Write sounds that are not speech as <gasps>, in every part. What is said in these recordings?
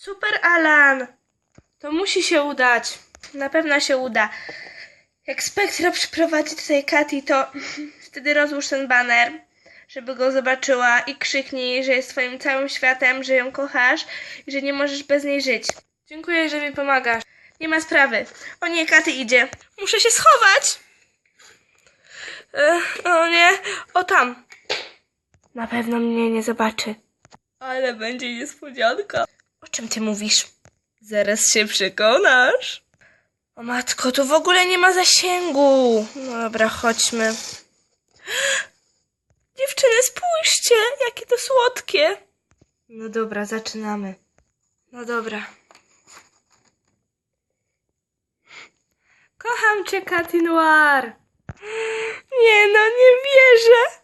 Super, Alan! To musi się udać. Na pewno się uda. Jak Spektra przyprowadzi tutaj Katy, to <laughs> wtedy rozłóż ten baner, żeby go zobaczyła i krzyknij, że jest twoim całym światem, że ją kochasz i że nie możesz bez niej żyć. Dziękuję, że mi pomagasz. Nie ma sprawy. O nie, Katy idzie. Muszę się schować. E, o nie, o tam. Na pewno mnie nie zobaczy. Ale będzie niespodzianka. O czym ty mówisz? Zaraz się przekonasz. O matko, tu w ogóle nie ma zasięgu. No dobra, chodźmy. <gasps> Dziewczyny, spójrzcie, jakie to słodkie. No dobra, zaczynamy. No dobra. Kocham cię, Katy. <gasps> Nie no, nie wierzę.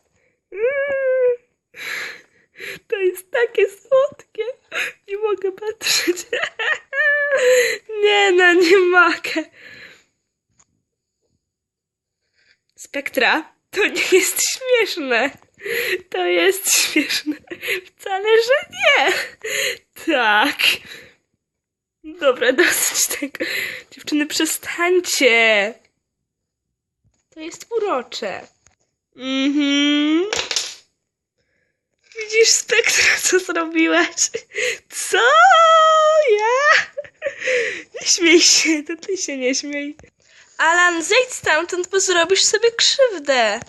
To jest takie słodkie. Nie mogę patrzeć. Nie no, nie mogę. To nie jest śmieszne. To jest śmieszne. Wcale, że nie. Tak. Dobra, dosyć tego. Dziewczyny, przestańcie. To jest urocze. Mhm. Widzisz, Spektra, co zrobiłaś? Co? Ja? Nie śmiej się, to ty się nie śmiej. Alan, zejdź stamtąd, bo zrobisz sobie krzywdę.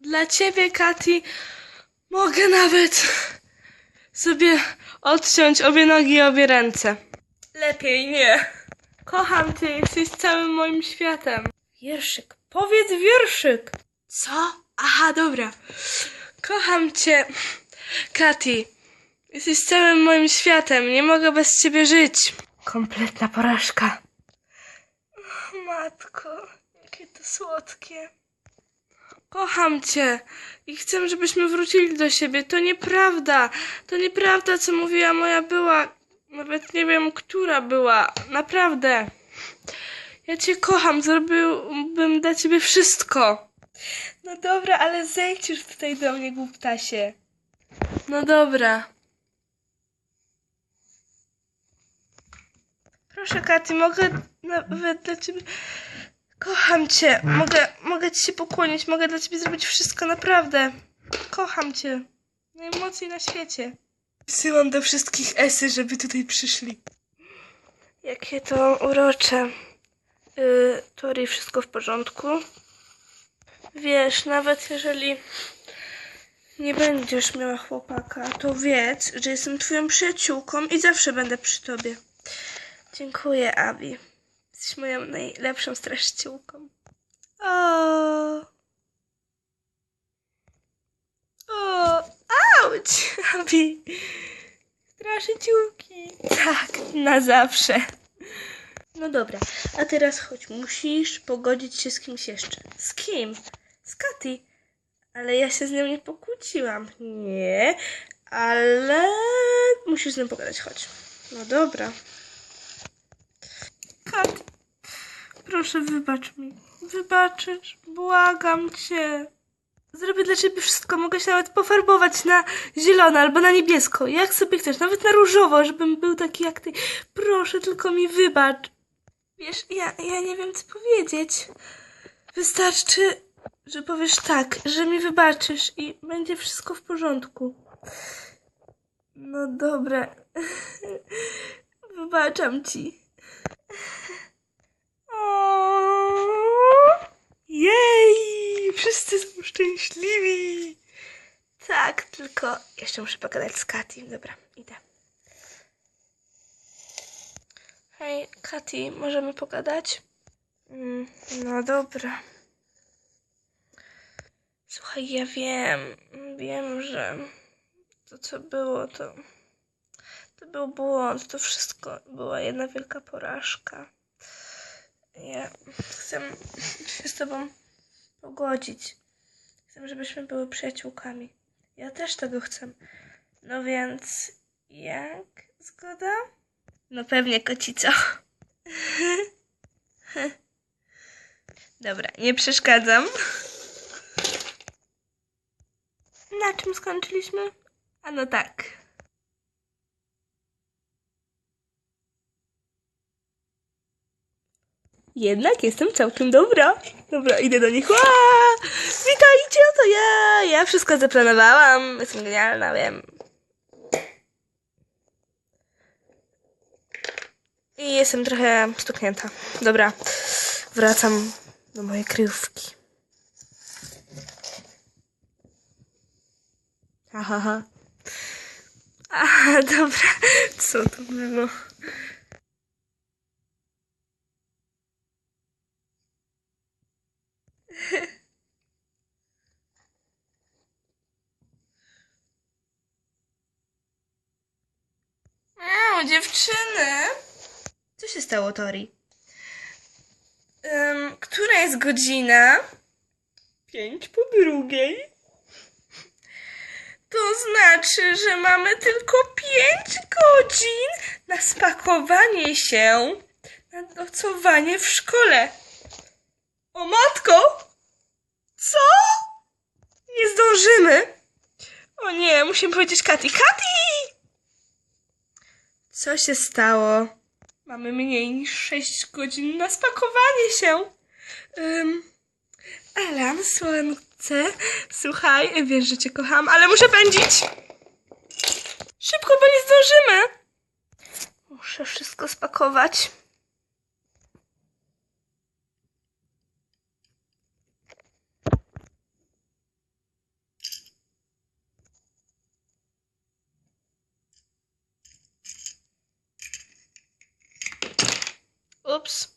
Dla ciebie, Kati, mogę nawet sobie odciąć obie nogi i obie ręce. Lepiej nie. Kocham cię, jesteś całym moim światem. Wierszyk, powiedz wierszyk. Co? Aha, dobra. Kocham cię, Kati. Jesteś całym moim światem. Nie mogę bez ciebie żyć. Kompletna porażka. Matko, jakie to słodkie. Kocham cię i chcę, żebyśmy wrócili do siebie. To nieprawda. To nieprawda, co mówiła moja była. Nawet nie wiem, która była. Naprawdę. Ja cię kocham. Zrobiłbym dla ciebie wszystko. No dobra, ale zejdź już tutaj do mnie, głuptasie. No dobra. Proszę, Katy, mogę nawet dla ciebie... Kocham cię. Mogę, mogę ci się pokłonić. Mogę dla ciebie zrobić wszystko, naprawdę. Kocham cię. Najmocniej na świecie. Wysyłam do wszystkich esy, żeby tutaj przyszli. Jakie to urocze. Yy, Tori, wszystko w porządku? Wiesz, nawet jeżeli nie będziesz miała chłopaka, to wiedz, że jestem twoją przyjaciółką i zawsze będę przy tobie. Dziękuję, Abi. Jesteś moją najlepszą straszciółką. O. O, auć, <laughs> Abi. Straszyciółki. Tak, na zawsze. No dobra, a teraz chodź, musisz pogodzić się z kimś jeszcze. Z kim? Z Katy. Ale ja się z nią nie pokłóciłam. Nie, ale musisz z nią pogadać, chodź. No dobra. Kat, proszę wybacz mi. Wybaczysz, błagam cię. Zrobię dla ciebie wszystko, mogę się nawet pofarbować na zielono albo na niebiesko, jak sobie chcesz, nawet na różowo, żebym był taki jak ty. Proszę, tylko mi wybacz. Wiesz, ja, ja nie wiem, co powiedzieć. Wystarczy, że powiesz tak, że mi wybaczysz i będzie wszystko w porządku. No dobra. <laughs> Wybaczam ci. <laughs> Jej! Wszyscy są szczęśliwi. Tak, tylko jeszcze muszę pogadać z Katy. Dobra, idę. Hej, Katy, możemy pogadać? Mm, no dobra. Słuchaj, ja wiem, wiem, że to co było, to, to był błąd, to wszystko była jedna wielka porażka. Ja chcę się z tobą pogodzić. Chcę, żebyśmy były przyjaciółkami. Ja też tego chcę. No więc, jak? Zgoda? No pewnie, kocico. <laughs> Dobra, nie przeszkadzam. Na czym skończyliśmy? A no tak. Jednak jestem całkiem dobra. Dobra, idę do nich. Witajcie, to ja. Ja wszystko zaplanowałam. Jestem genialna, wiem. I jestem trochę stuknięta. Dobra, wracam do mojej kryjówki. Aha, ha. A, dobra. Co to było? <laughs> O, dziewczyny! Co się stało, Tori? Um, która jest godzina? Pięć po drugiej. To znaczy, że mamy tylko pięć godzin na spakowanie się, na nocowanie w szkole. O matko! Co? Nie zdążymy. O nie, musimy powiedzieć Kati. Kati! Co się stało? Mamy mniej niż 6 godzin na spakowanie się. Um, Alan, słońce, słuchaj, wiesz, że cię kocham, ale muszę pędzić. Szybko, bo nie zdążymy. Muszę wszystko spakować. Ups.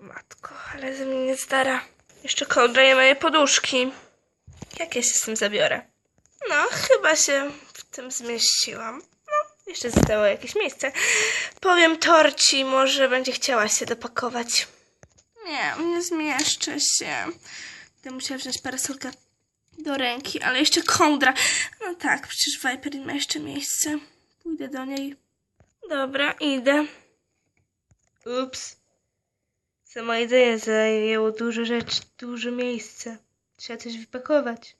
Matko, ale ze mnie nie zdara. Jeszcze kołdra i moje poduszki. Jak ja się z tym zabiorę? No, chyba się w tym zmieściłam. No, jeszcze zostało jakieś miejsce. Powiem Torci, może będzie chciała się dopakować. Nie, nie zmieszczę się. Będę musiała wziąć parasolkę do ręki, ale jeszcze kołdra. No tak, przecież Viper ma jeszcze miejsce. Pójdę do niej. Dobra, idę. Ups. Samo jedzenie zajęło dużo rzeczy, dużo miejsca. Trzeba coś wypakować.